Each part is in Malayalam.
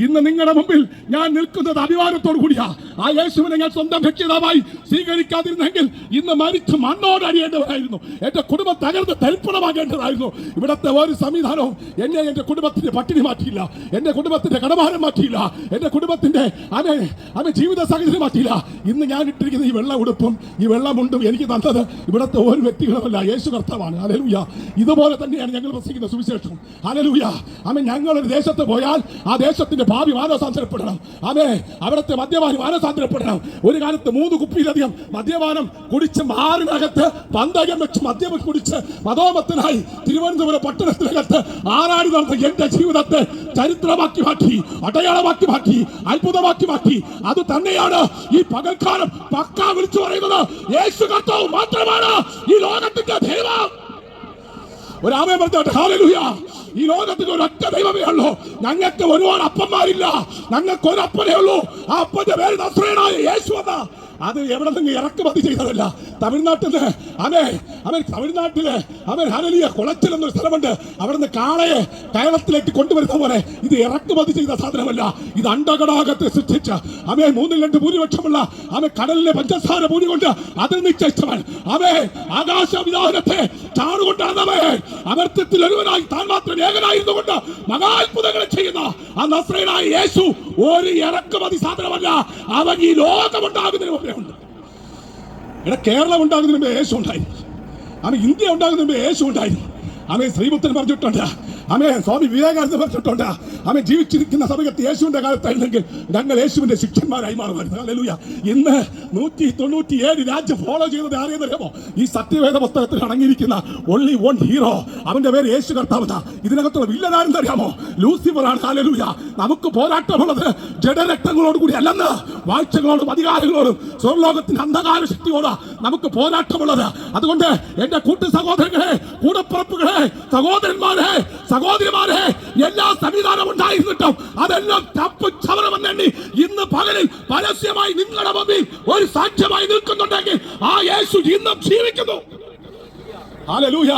ഇന്ന് നിങ്ങളുടെ മുമ്പിൽ ഞാൻ നിൽക്കുന്നത് അഭിമാനത്തോടു കൂടിയാ. ആ യേശുവിനെ ഞാൻ സ്വന്തം രക്ഷിതാവായി സ്വീകരിക്കാതിരുന്നെങ്കിൽ ഇന്ന് മരിച്ച് മണ്ണോട് അടിയേണ്ടവരായിരുന്നു എന്റെ കുടുംബം തകർന്ന് തരിപ്പണമാകേണ്ടതായിരുന്നു. ഇവിടുത്തെ ഒരു സംവിധാനവും എന്നെ എന്റെ കുടുംബത്തിന്റെ പട്ടിണി മാറ്റിയില്ല. എന്റെ കുടുംബത്തിന്റെ കടഭാരം മാറ്റിയില്ല. എന്റെ കുടുംബത്തിന്റെ അവൻ അവൻ ജീവിത സാഹചര്യം മാറ്റിയില്ല. ഇന്ന് ഞാൻ ഇട്ടിരിക്കുന്ന ഈ വെള്ള ഉടുപ്പും ഈ വെള്ളമുണ്ടും എനിക്ക് തന്നത് ഇവിടുത്തെ ഒരു വ്യക്തികളുമല്ല. യേശു കർത്താവാണ്. അലലൂയ ഇതുപോലെ തന്നെയാണ് ഞങ്ങൾ പ്രസംഗിക്കുന്ന സുവിശേഷം. അലലൂയ അവൻ ഞങ്ങളൊരു ദേശത്ത് പോയാൽ ആ ദേശത്തിന്റെ ഭാവി മാനസാന്തരപ്പെടണം. അതെ അവിടുത്തെ മദ്യപാനി മാനസാന്തരപ്പെടണം. ഒരു കാലത്ത് മൂന്ന് കുപ്പിയിലധികം മദ്യപാനം കുടിച്ച് മാറിനകത്ത് പന്തകം വെച്ച് മദ്യം കുടിച്ച് മതോമത്തിനായി തിരുവനന്തപുരം പട്ടണത്തിനകത്ത് ആറാടി നടന്ന എന്റെ ജീവിതത്തെ ചരിത്രമാക്കി മാറ്റി അടയാളമാക്കി മാറ്റി അത്ഭുതമാക്കി മാറ്റി. അത് തന്നെയാണ് ഈ പകൽക്കാലം പക്ക വിളിച്ചു പറയുന്നത്. യേശു കർത്താവ് മാത്രമാണ് ഈ ലോകത്തിന്റെ ദൈവം. ഒരു ആമേ പറഞ്ഞോട്ടെ ഹാലലുയ. ഈ ലോകത്തിന്റെ ഒരൊറ്റ ഉള്ളൂ ഞങ്ങൾക്ക് ഒരുപാട് അപ്പന്മാരില്ല. ഞങ്ങൾക്ക് ഒരു അപ്പനേ ഉള്ളൂ. ആ അപ്പന്റെ പേര് നസ്രേനായ യേശു അത് എവിടെ നിന്ന് ഇറക്കുമതി ചെയ്തതല്ല. തമിഴ്നാട്ടിൽ നിന്ന്. അവൻ അവൻ തമിഴ്നാട്ടിലെ അവൻ ഹരലിയ കുളച്ചിൽ എന്നൊരു സ്ഥലമുണ്ട്. അവിടുന്ന് കാളയെ കേരളത്തിലേക്ക് കൊണ്ടുവരുന്ന പോലെ ഇത് ഇറക്കുമതി ചെയ്ത സാധനമല്ല. ഇത് അണ്ടകടാകത്തെ സൃഷ്ടിച്ച. അവയെ മൂന്നിൽ രണ്ട് ഭൂരിപക്ഷമുള്ള അവൻ കടലിലെ പഞ്ചസാര ഭൂരി കൊണ്ട് അതിൽ നിശ്ചയിച്ചവൻ. അവൻ ആകാശ വിധാനത്തെ അവർ അമർത്യത്തിൽ ഒരുവനായി താൻ മാത്രം ഏകനായിരുന്നു കൊണ്ട് മഹാത്ഭുതങ്ങളെ ചെയ്യുന്ന ആ നസ്രയനായ യേശു ഒരു ഇറക്കുമതി സാധനമല്ല. അവൻ ഈ ലോകമുണ്ടാകുന്നതിന് മുമ്പേ ഉണ്ട്. ഇവിടെ കേരളം ഉണ്ടാകുന്നതിന് മുമ്പേ യേശു ഉണ്ടായിരുന്നു അവൻ ഇന്ത്യ ഉണ്ടാകുന്നതിന് മുമ്പേ യേശു ഉണ്ടായിരുന്നു അവൻ ശ്രീപുത്രൻ പറഞ്ഞിട്ടുണ്ട് അവൻ സ്വാമി വിവേകാനന്ദ പറഞ്ഞിട്ടുണ്ട് അമ്മ ജീവിച്ചിരിക്കുന്ന സമയത്ത് യേശുവിന്റെ കാലത്തായിരുന്നെങ്കിൽ ഞങ്ങൾ യേശുവിന്റെ ശിക്ഷന്മാരായി മാറുമായിരുന്നു. ഇന്ന് നൂറ്റി തൊണ്ണൂറ്റി ഏഴ് രാജ്യം ഫോളോ ചെയ്യുന്നത് ആരെയെന്നറിയാമോ? ഈ സത്യവേദ പുസ്തകത്തിൽ അടങ്ങിയിരിക്കുന്ന ഒൺലി വൺ ഹീറോ അവന്റെ പേര് യേശു കർത്താവത. ഇതിനകത്തുള്ള വില്ലനാരെന്നറിയാമോ ലൂസിഫർ ആണ് ഹല്ലേലൂയ. നമുക്ക് പോരാട്ടമുള്ളത് ജഡരക്തങ്ങളോട് കൂടി അല്ലെന്ന് വാഴ്ചകളോടും അധികാരങ്ങളോടും സ്വർലോകത്തിന്റെ അന്ധകാര ശക്തിയോട് നമുക്ക് പോരാട്ടമുള്ളത്. അതുകൊണ്ട് എന്റെ കൂട്ടു സഹോദരങ്ങളെ കൂടപ്പുറപ്പുകളെ സഹോദരന്മാരെ സഹോദരിമാരെ എല്ലാ സംവിധാനം ഉണ്ടായിരുന്നിട്ടും അതെല്ലാം തപ്പ് ചവറമെന്നെണ്ണി ഇന്ന് പകലിൽ പരസ്യമായി നിങ്ങളുടെ മുമ്പിൽ ഒരു സാക്ഷ്യമായി നിൽക്കുന്നുണ്ടെങ്കിൽ ആ യേശു ഇന്നും ജീവിക്കുന്നു. ഹല്ലേലൂയ.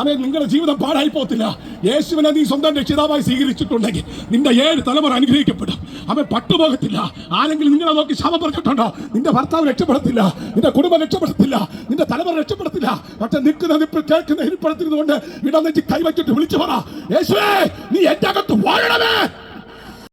അവൻ നിങ്ങളുടെ ജീവിതം പാഴായി പോത്തില്ല യേശുവിനെ നീ സ്വന്തം രക്ഷിതാവായി സ്വീകരിച്ചിട്ടുണ്ടെങ്കിൽ നിന്റെ ഏഴ് തലമുറ അനുഗ്രഹിക്കപ്പെടും. അവൻ പട്ടുപോകത്തില്ല. ആരെങ്കിലും നിങ്ങളെ നോക്കി ശവം പറഞ്ഞിട്ടുണ്ടോ? നിന്റെ ഭർത്താവ് രക്ഷപ്പെടത്തില്ല. നിന്റെ കുടുംബം രക്ഷപ്പെടത്തില്ല. നിന്റെ തലമുറ രക്ഷപ്പെടത്തില്ല. പക്ഷെ നിൽക്കുന്ന നിപ്പിൽ കേൾക്കുന്ന ഇരിപ്പടത്തിരുന്നുകൊണ്ട് ഇടം നെറ്റി കൈവച്ചിട്ട് വിളിച്ചു പറ. യേശുവേ നീ എന്റെ അകത്ത് വാഴണമേ.